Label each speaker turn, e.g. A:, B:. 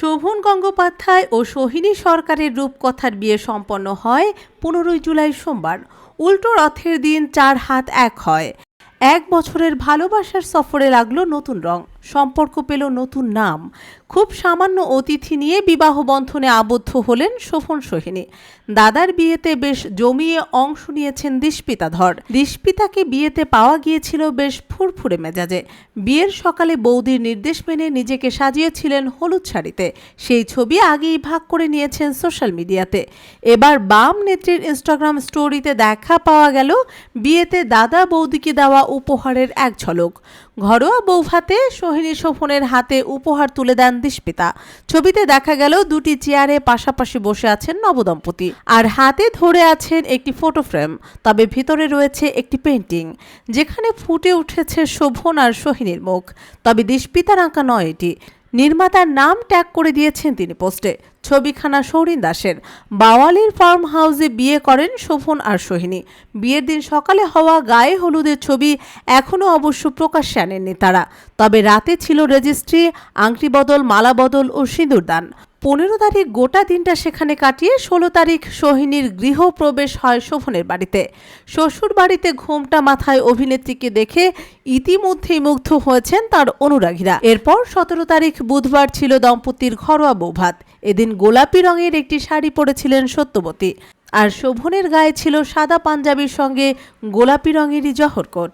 A: শোভন গঙ্গোপাধ্যায় ও সোহিনী সরকারের রূপকথার বিয়ে সম্পন্ন হয় পনেরোই জুলাই সোমবার। উল্টো রথের দিন চার হাত এক হয়। এক বছরের ভালোবাসার সফরে লাগল নতুন রং। সম্পর্ক পেল নতুন নাম। খুব সামান্য অতিথি নিয়ে বিবাহ বন্ধনে আবদ্ধ হলেন শোভন সোহিনী। দাদার বিয়েতে বেশ জমিয়ে অংশ নিয়েছেন দিস্পিতা ধর। বিয়েতে পাওয়া গিয়েছিল বেশ ফুরফুরে মেজাজে। বিয়ের সকালে বৌদির নির্দেশ মেনে নিজেকে সাজিয়েছিলেন হলুদ শাড়িতে। সেই ছবি আগেই ভাগ করে নিয়েছেন সোশ্যাল মিডিয়াতে। এবার বাম নেত্রীর ইনস্টাগ্রাম স্টোরিতে দেখা পাওয়া গেল, বিয়েতে দাদা বৌদিকে দেওয়া উপহারের এক ঝলক। ঘরোয়া বৌভাতে সোহিনী শোভনের হাতে উপহার তুলে দেন দিস্পিতা ছবিতে দেখা গেল দুটি চেয়ারে পাশাপাশি বসে আছেন নবদম্পতি। আর হাতে ধরে আছেন একটি ফটো ফ্রেম তবে ভিতরে রয়েছে একটি পেন্টিং যেখানে ফুটে উঠেছে শোভন আর সোহিনীর মুখ। তবে দিস্পিতার আঁকা নয় এটি নির্মাতার নাম ট্যাগ করে দিয়েছেন তিনি পোস্টে। ছবিখানা সৌরিন দাসের। বাওয়ালির ফার্ম হাউসে বিয়ে করেন শোভন আর সোহিনী। বিয়ের দিন সকালে হওয়া গায়ে হলুদের ছবি এখনও অবশ্য প্রকাশ্যে আনেননি তারা। তবে রাতে ছিল রেজিস্ট্রি, আংটি বদল, মালা বদল ও সিঁদুরদান পনেরো তারিখ গোটা দিনটা সেখানে কাটিয়ে ষোলো তারিখ সোহিনীর গৃহপ্রবেশ হয় শোভনের বাড়িতে। শ্বশুর বাড়িতে ঘোমটা মাথায় অভিনেত্রীকে দেখে ইতিমধ্যেই মুগ্ধ হয়েছেন তার অনুরাগীরা। এরপর সতেরো তারিখ বুধবার ছিল দম্পতির ঘরোয়া বৌভাত। এদিন গোলাপি রঙের একটি শাড়ি পরেছিলেন সত্যবতী। আর শোভনের গায়ে ছিল সাদা পাঞ্জাবির সঙ্গে গোলাপি রঙেরই জহরকোট।